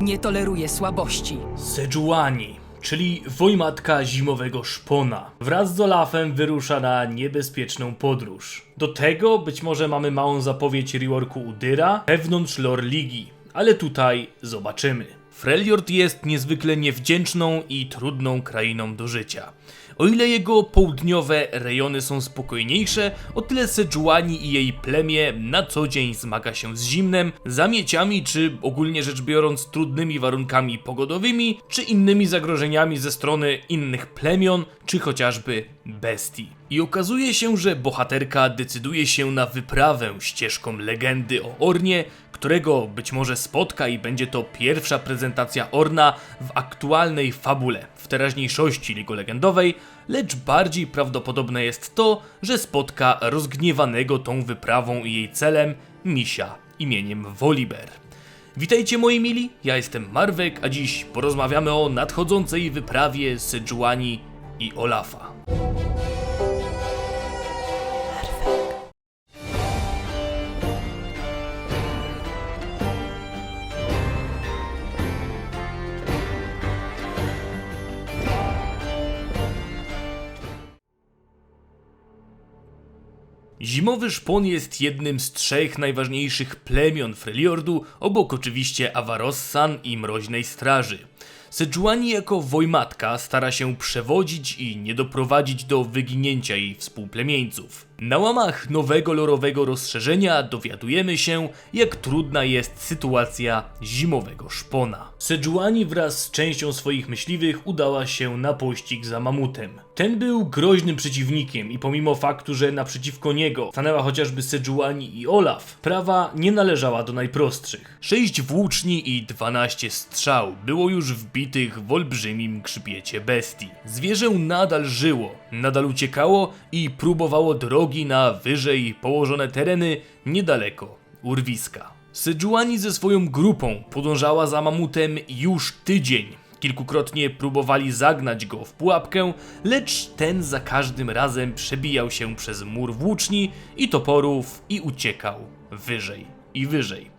Nie toleruję słabości. Sejuani, czyli wojmatka zimowego szpona, wraz z Olafem wyrusza na niebezpieczną podróż. Do tego być może mamy małą zapowiedź reworku Udyra wewnątrz lore ligi, ale tutaj zobaczymy. Freljord jest niezwykle niewdzięczną i trudną krainą do życia. O ile jego południowe rejony są spokojniejsze, o tyle Sejuani i jej plemię na co dzień zmaga się z zimnem, zamieciami czy ogólnie rzecz biorąc trudnymi warunkami pogodowymi, czy innymi zagrożeniami ze strony innych plemion, czy chociażby bestii. I okazuje się, że bohaterka decyduje się na wyprawę ścieżką legendy o Ornie, którego być może spotka i będzie to pierwsza prezentacja Orna w aktualnej fabule, w teraźniejszości Ligu Legendowej, lecz bardziej prawdopodobne jest to, że spotka rozgniewanego tą wyprawą i jej celem misia imieniem Volibear. Witajcie moi mili, ja jestem Marwek, a dziś porozmawiamy o nadchodzącej wyprawie Sejuani i Olafa. Zimowy szpon jest jednym z trzech najważniejszych plemion Freljordu, obok oczywiście Avarossan i Mroźnej Straży. Sejuani jako wojmatka stara się przewodzić i nie doprowadzić do wyginięcia jej współplemieńców. Na łamach nowego lorowego rozszerzenia dowiadujemy się, jak trudna jest sytuacja zimowego szpona. Sejuani wraz z częścią swoich myśliwych udała się na pościg za mamutem. Ten był groźnym przeciwnikiem i pomimo faktu, że naprzeciwko niego stanęła chociażby Sejuani i Olaf, prawa nie należała do najprostszych. Sześć włóczni i 12 strzał było już wbitych w olbrzymim grzbiecie bestii. Zwierzę nadal żyło, nadal uciekało i próbowało drogi na wyżej położone tereny niedaleko urwiska. Sejuani ze swoją grupą podążała za mamutem już tydzień. Kilkukrotnie próbowali zagnać go w pułapkę, lecz ten za każdym razem przebijał się przez mur włóczni i toporów i uciekał wyżej i wyżej.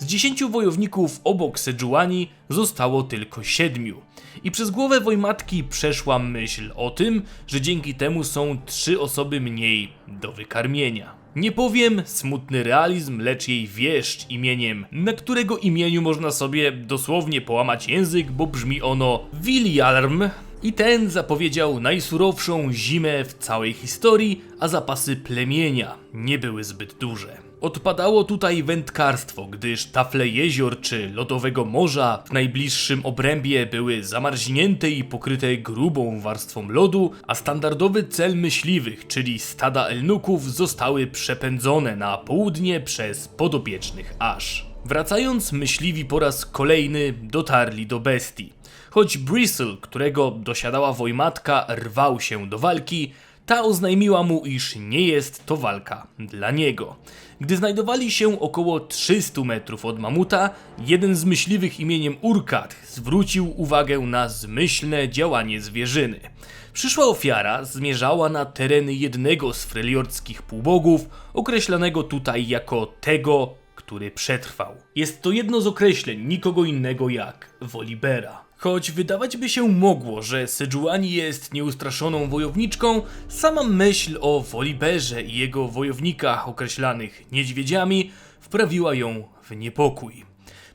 Z dziesięciu wojowników obok Sejuani zostało tylko siedmiu. I przez głowę Wojmatki przeszła myśl o tym, że dzięki temu są trzy osoby mniej do wykarmienia. Nie powiem smutny realizm, lecz jej wieszcz imieniem, na którego imieniu można sobie dosłownie połamać język, bo brzmi ono Wiljarm. I ten zapowiedział najsurowszą zimę w całej historii, a zapasy plemienia nie były zbyt duże. Odpadało tutaj wędkarstwo, gdyż tafle jezior czy lodowego morza w najbliższym obrębie były zamarznięte i pokryte grubą warstwą lodu, a standardowy cel myśliwych, czyli stada elnuków, zostały przepędzone na południe przez podopiecznych Ash. Wracając, myśliwi po raz kolejny dotarli do bestii. Choć Bristle, którego dosiadała wojmatka, rwał się do walki, ta oznajmiła mu, iż nie jest to walka dla niego. Gdy znajdowali się około 300 metrów od mamuta, jeden z myśliwych imieniem Urkat zwrócił uwagę na zmyślne działanie zwierzyny. Przyszła ofiara zmierzała na tereny jednego z freljordzkich półbogów, określanego tutaj jako tego, który przetrwał. Jest to jedno z określeń nikogo innego jak Wolibera. Choć wydawać by się mogło, że Sejuani jest nieustraszoną wojowniczką, sama myśl o Woliberze i jego wojownikach określanych niedźwiedziami wprawiła ją w niepokój.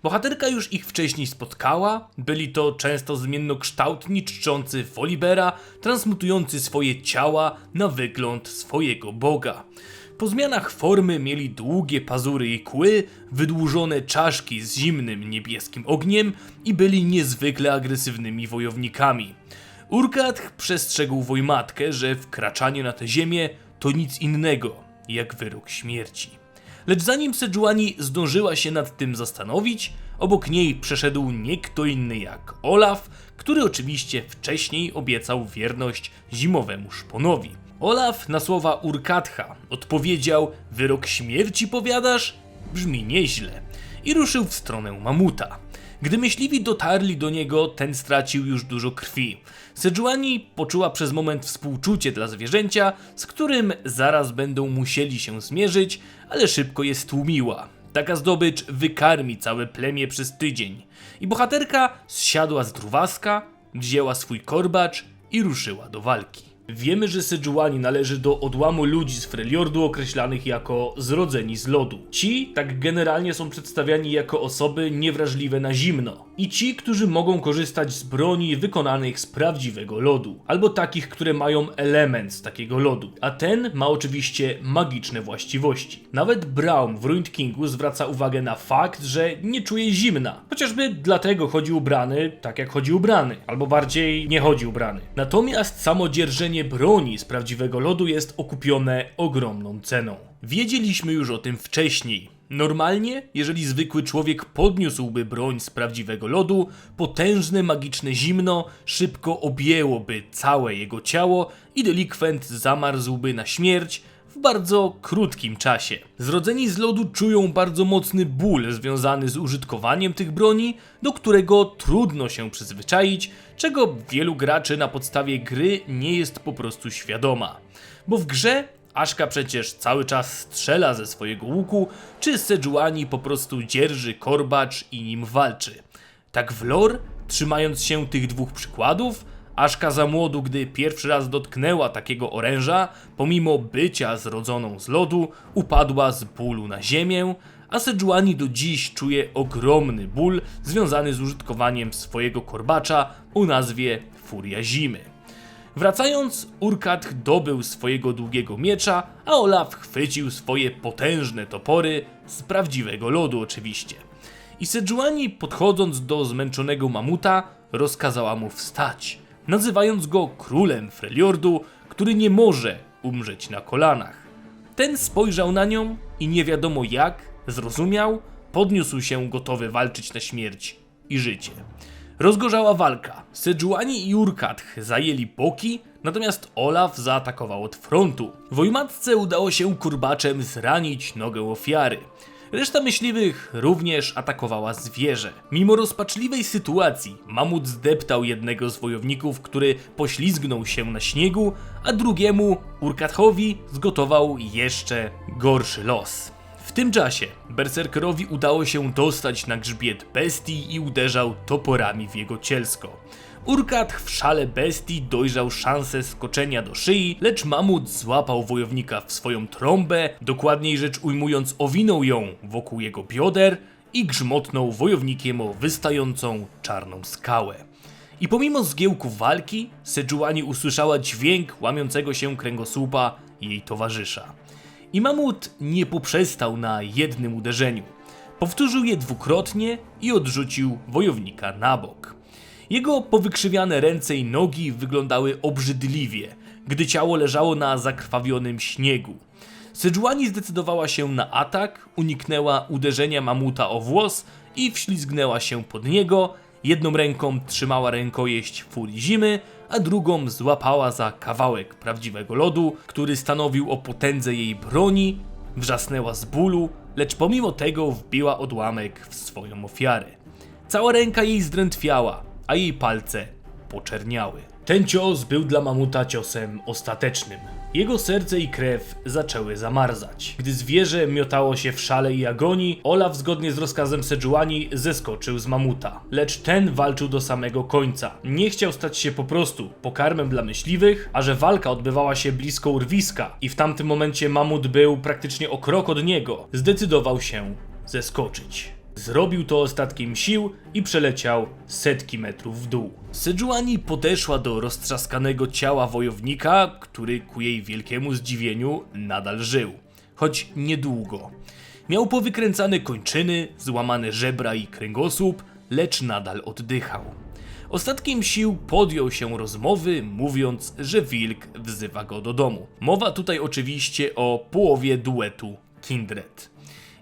Bohaterka już ich wcześniej spotkała, byli to często zmiennokształtni czczący Wolibera, transmutujący swoje ciała na wygląd swojego boga. Po zmianach formy mieli długie pazury i kły, wydłużone czaszki z zimnym niebieskim ogniem i byli niezwykle agresywnymi wojownikami. Urkatch przestrzegł Wojmatkę, że wkraczanie na tę ziemię to nic innego jak wyrok śmierci. Lecz zanim Sejuani zdążyła się nad tym zastanowić, obok niej przeszedł nie kto inny jak Olaf, który oczywiście wcześniej obiecał wierność zimowemu szponowi. Olaf na słowa Urkatcha odpowiedział: Wyrok śmierci powiadasz? Brzmi nieźle. I ruszył w stronę mamuta. Gdy myśliwi dotarli do niego, ten stracił już dużo krwi. Sejuani poczuła przez moment współczucie dla zwierzęcia, z którym zaraz będą musieli się zmierzyć, ale szybko je stłumiła. Taka zdobycz wykarmi całe plemię przez tydzień. I bohaterka zsiadła z druwaska, wzięła swój korbacz i ruszyła do walki. Wiemy, że Sejuani należy do odłamu ludzi z Freljordu określanych jako zrodzeni z lodu. Ci tak generalnie są przedstawiani jako osoby niewrażliwe na zimno. I ci, którzy mogą korzystać z broni wykonanych z prawdziwego lodu. Albo takich, które mają element z takiego lodu. A ten ma oczywiście magiczne właściwości. Nawet Braum w Ruined Kingu zwraca uwagę na fakt, że nie czuje zimna. Chociażby dlatego chodzi ubrany tak jak chodzi ubrany. Albo bardziej nie chodzi ubrany. Natomiast samo dzierżenie broni z prawdziwego lodu jest okupione ogromną ceną. Wiedzieliśmy już o tym wcześniej. Normalnie, jeżeli zwykły człowiek podniósłby broń z prawdziwego lodu, potężne magiczne zimno szybko objęłoby całe jego ciało i delikwent zamarzłby na śmierć w bardzo krótkim czasie. Zrodzeni z lodu czują bardzo mocny ból związany z użytkowaniem tych broni, do którego trudno się przyzwyczaić, czego wielu graczy na podstawie gry nie jest po prostu świadoma. Bo w grze Aszka przecież cały czas strzela ze swojego łuku, czy Sejuani po prostu dzierży korbacz i nim walczy. Tak w lore, trzymając się tych dwóch przykładów, Aszka za młodu, gdy pierwszy raz dotknęła takiego oręża, pomimo bycia zrodzoną z lodu, upadła z bólu na ziemię, a Sejuani do dziś czuje ogromny ból związany z użytkowaniem swojego korbacza o nazwie Furia Zimy. Wracając, Urkat dobył swojego długiego miecza, a Olaf chwycił swoje potężne topory z prawdziwego lodu oczywiście. I Sejuani podchodząc do zmęczonego mamuta rozkazała mu wstać, nazywając go królem Freljordu, który nie może umrzeć na kolanach. Ten spojrzał na nią i nie wiadomo jak, zrozumiał, podniósł się gotowy walczyć na śmierć i życie. Rozgorzała walka. Sejuani i Urkatch zajęli boki, natomiast Olaf zaatakował od frontu. Wojmatce udało się kurbaczem zranić nogę ofiary. Reszta myśliwych również atakowała zwierzę. Mimo rozpaczliwej sytuacji, mamut zdeptał jednego z wojowników, który poślizgnął się na śniegu, a drugiemu, Urkatchowi, zgotował jeszcze gorszy los. Tym czasie berserkerowi udało się dostać na grzbiet bestii i uderzał toporami w jego cielsko. Urkat w szale bestii dojrzał szansę skoczenia do szyi, lecz mamut złapał wojownika w swoją trąbę, dokładniej rzecz ujmując owinął ją wokół jego bioder i grzmotnął wojownikiem o wystającą czarną skałę. I pomimo zgiełku walki, Sejuani usłyszała dźwięk łamiącego się kręgosłupa jej towarzysza. I mamut nie poprzestał na jednym uderzeniu. Powtórzył je dwukrotnie i odrzucił wojownika na bok. Jego powykrzywiane ręce i nogi wyglądały obrzydliwie, gdy ciało leżało na zakrwawionym śniegu. Sejuani zdecydowała się na atak, uniknęła uderzenia mamuta o włos i wślizgnęła się pod niego. Jedną ręką trzymała rękojeść furii zimy, a drugą złapała za kawałek prawdziwego lodu, który stanowił o potędze jej broni. Wrzasnęła z bólu, lecz pomimo tego wbiła odłamek w swoją ofiarę. Cała ręka jej zdrętwiała, a jej palce poczerniały. Ten cios był dla mamuta ciosem ostatecznym. Jego serce i krew zaczęły zamarzać. Gdy zwierzę miotało się w szale i agonii, Olaf zgodnie z rozkazem Sejuani zeskoczył z mamuta. Lecz ten walczył do samego końca. Nie chciał stać się po prostu pokarmem dla myśliwych, a że walka odbywała się blisko urwiska i w tamtym momencie mamut był praktycznie o krok od niego, zdecydował się zeskoczyć. Zrobił to ostatkiem sił i przeleciał setki metrów w dół. Sejuani podeszła do roztrzaskanego ciała wojownika, który ku jej wielkiemu zdziwieniu nadal żył. Choć niedługo. Miał powykręcane kończyny, złamane żebra i kręgosłup, lecz nadal oddychał. Ostatkiem sił podjął się rozmowy, mówiąc, że wilk wzywa go do domu. Mowa tutaj oczywiście o połowie duetu Kindred.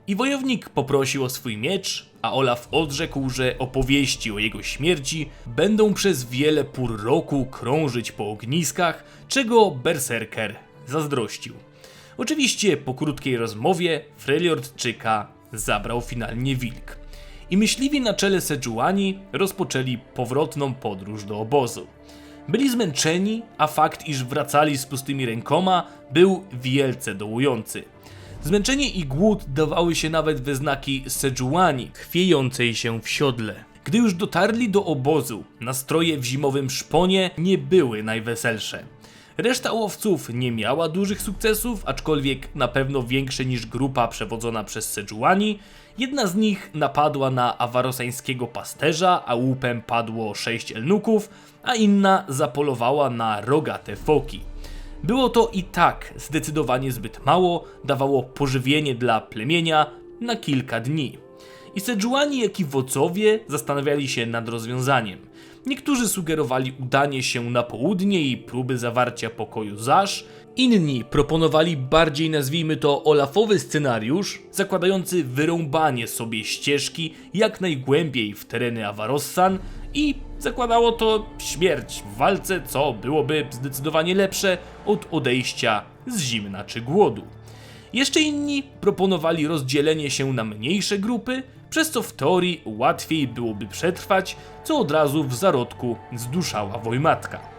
I wojownik poprosił o swój miecz, a Olaf odrzekł, że opowieści o jego śmierci będą przez wiele pór roku krążyć po ogniskach, czego berserker zazdrościł. Oczywiście po krótkiej rozmowie Freljordczyka zabrał finalnie wilk. I myśliwi na czele Sejuani rozpoczęli powrotną podróż do obozu. Byli zmęczeni, a fakt, iż wracali z pustymi rękoma, był wielce dołujący. Zmęczenie i głód dawały się nawet we znaki Sejuani, chwiejącej się w siodle. Gdy już dotarli do obozu, nastroje w zimowym szponie nie były najweselsze. Reszta łowców nie miała dużych sukcesów, aczkolwiek na pewno większe niż grupa przewodzona przez Sejuani. Jedna z nich napadła na awarosańskiego pasterza, a łupem padło sześć elnuków, a inna zapolowała na rogate foki. Było to i tak zdecydowanie zbyt mało, dawało pożywienie dla plemienia na kilka dni. I Sejuani, jak i wodzowie zastanawiali się nad rozwiązaniem. Niektórzy sugerowali udanie się na południe i próby zawarcia pokoju zaż, inni proponowali bardziej nazwijmy to olafowy scenariusz, zakładający wyrąbanie sobie ścieżki jak najgłębiej w tereny Avarossan i zakładało to śmierć w walce, co byłoby zdecydowanie lepsze od odejścia z zimna czy głodu. Jeszcze inni proponowali rozdzielenie się na mniejsze grupy, przez co w teorii łatwiej byłoby przetrwać, co od razu w zarodku zduszała Wojmatka.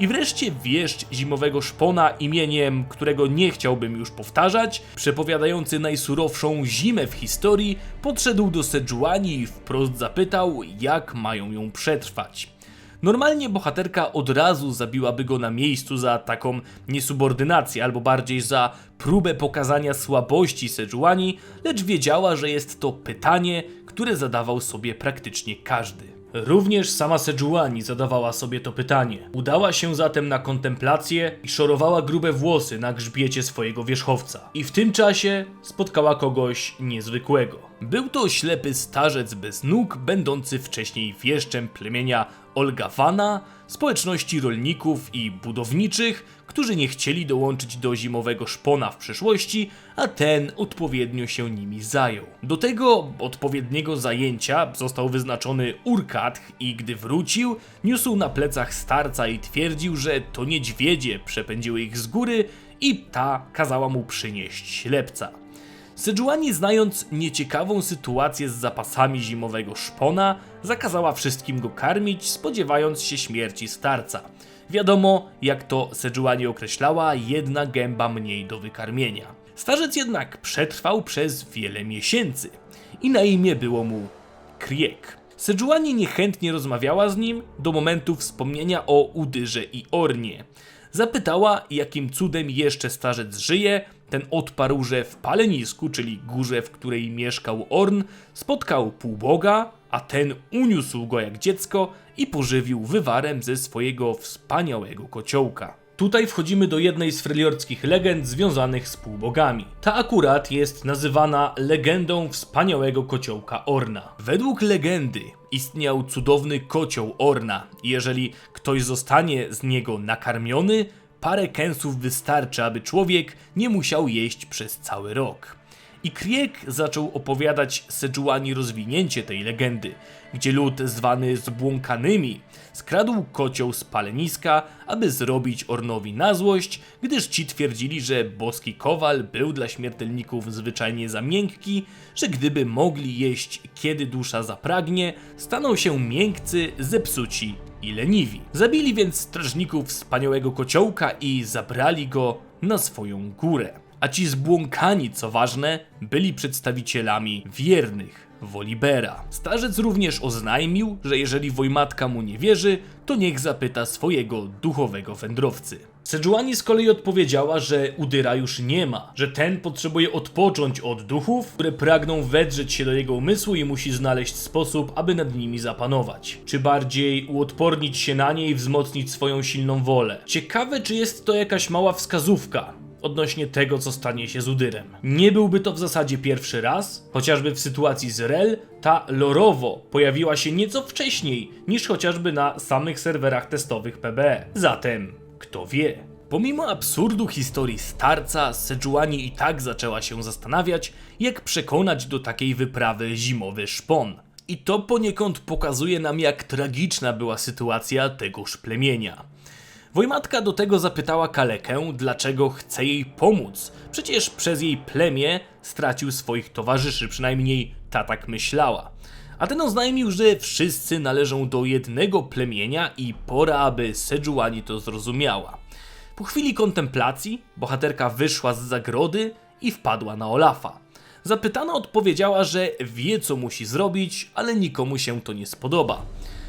I wreszcie wieszcz zimowego szpona imieniem, którego nie chciałbym już powtarzać, przepowiadający najsurowszą zimę w historii, podszedł do Sejuani i wprost zapytał, jak mają ją przetrwać. Normalnie bohaterka od razu zabiłaby go na miejscu za taką niesubordynację, albo bardziej za próbę pokazania słabości Sejuani, lecz wiedziała, że jest to pytanie, które zadawał sobie praktycznie każdy. Również sama Sejuani zadawała sobie to pytanie. Udała się zatem na kontemplację i szorowała grube włosy na grzbiecie swojego wierzchowca. I w tym czasie spotkała kogoś niezwykłego. Był to ślepy starzec bez nóg, będący wcześniej wieszczem plemienia Olgawana, społeczności rolników i budowniczych, którzy nie chcieli dołączyć do zimowego szpona w przyszłości, a ten odpowiednio się nimi zajął. Do tego odpowiedniego zajęcia został wyznaczony Urkatch i gdy wrócił, niósł na plecach starca i twierdził, że to niedźwiedzie przepędziły ich z góry i ta kazała mu przynieść ślepca. Sejuani znając nieciekawą sytuację z zapasami zimowego szpona, zakazała wszystkim go karmić, spodziewając się śmierci starca. Wiadomo, jak to Sejuani określała, jedna gęba mniej do wykarmienia. Starzec jednak przetrwał przez wiele miesięcy i na imię było mu Kriek. Sejuani niechętnie rozmawiała z nim do momentu wspomnienia o Udyrze i Ornie. Zapytała, jakim cudem jeszcze starzec żyje. Ten odparł, że w Palenisku, czyli górze, w której mieszkał Orn, spotkał półboga, a ten uniósł go jak dziecko i pożywił wywarem ze swojego wspaniałego kociołka. Tutaj wchodzimy do jednej z freliorckich legend związanych z półbogami. Ta akurat jest nazywana legendą wspaniałego kociołka Orna. Według legendy istniał cudowny kocioł Orna jeżeli ktoś zostanie z niego nakarmiony, parę kęsów wystarczy, aby człowiek nie musiał jeść przez cały rok. I Krieg zaczął opowiadać Sejuani rozwinięcie tej legendy, gdzie lud zwany zbłąkanymi skradł kocioł z paleniska, aby zrobić Ornowi na złość, gdyż ci twierdzili, że boski kowal był dla śmiertelników zwyczajnie za miękki, że gdyby mogli jeść kiedy dusza zapragnie, staną się miękcy, zepsuci i leniwi. Zabili więc strażników wspaniałego kociołka i zabrali go na swoją górę a ci zbłąkani, co ważne, byli przedstawicielami wiernych Wolibera. Starzec również oznajmił, że jeżeli Wojmatka mu nie wierzy, to niech zapyta swojego duchowego wędrowcy. Sejuani z kolei odpowiedziała, że Udyra już nie ma, że ten potrzebuje odpocząć od duchów, które pragną wedrzeć się do jego umysłu i musi znaleźć sposób, aby nad nimi zapanować. Czy bardziej uodpornić się na nie i wzmocnić swoją silną wolę. Ciekawe, czy jest to jakaś mała wskazówka, odnośnie tego, co stanie się z Udyrem. Nie byłby to w zasadzie pierwszy raz, chociażby w sytuacji z Rel, ta lorowo pojawiła się nieco wcześniej niż chociażby na samych serwerach testowych PBE. Zatem, kto wie? Pomimo absurdu historii starca, Sejuani i tak zaczęła się zastanawiać, jak przekonać do takiej wyprawy zimowy szpon. I to poniekąd pokazuje nam, jak tragiczna była sytuacja tegoż plemienia. Wojmatka do tego zapytała Kalekę, dlaczego chce jej pomóc. Przecież przez jej plemię stracił swoich towarzyszy, przynajmniej ta tak myślała. A ten oznajmił, że wszyscy należą do jednego plemienia i pora, aby Sejuani to zrozumiała. Po chwili kontemplacji bohaterka wyszła z zagrody i wpadła na Olafa. Zapytana odpowiedziała, że wie co musi zrobić, ale nikomu się to nie spodoba.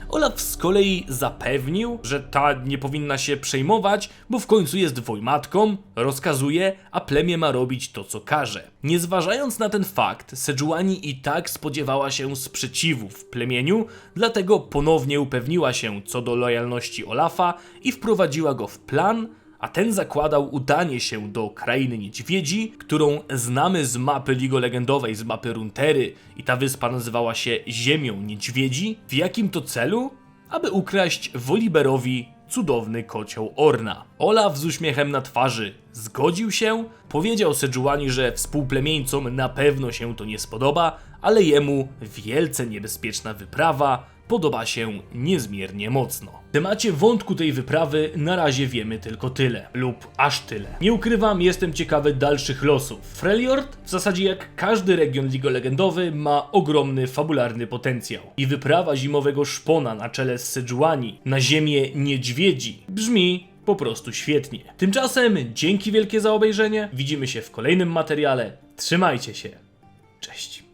Olaf z kolei zapewnił, że ta nie powinna się przejmować, bo w końcu jest wojmatką, rozkazuje, a plemię ma robić to, co każe. Nie zważając na ten fakt, Sejuani i tak spodziewała się sprzeciwu w plemieniu, dlatego ponownie upewniła się co do lojalności Olafa i wprowadziła go w plan, a ten zakładał udanie się do krainy niedźwiedzi, którą znamy z mapy Ligo Legendowej, z mapy Runtery i ta wyspa nazywała się Ziemią Niedźwiedzi. W jakim to celu? Aby ukraść Woliberowi cudowny kocioł Orna. Olaf z uśmiechem na twarzy zgodził się, powiedział Sejuani, że współplemieńcom na pewno się to nie spodoba, ale jemu wielce niebezpieczna wyprawa podoba się niezmiernie mocno. W temacie wątku tej wyprawy na razie wiemy tylko tyle, lub aż tyle. Nie ukrywam, jestem ciekawy dalszych losów. Freljord, w zasadzie jak każdy region Ligo Legendowy, ma ogromny fabularny potencjał. I wyprawa zimowego szpona na czele z Sejuani na ziemię niedźwiedzi brzmi po prostu świetnie. Tymczasem dzięki wielkie za obejrzenie, widzimy się w kolejnym materiale, trzymajcie się, cześć.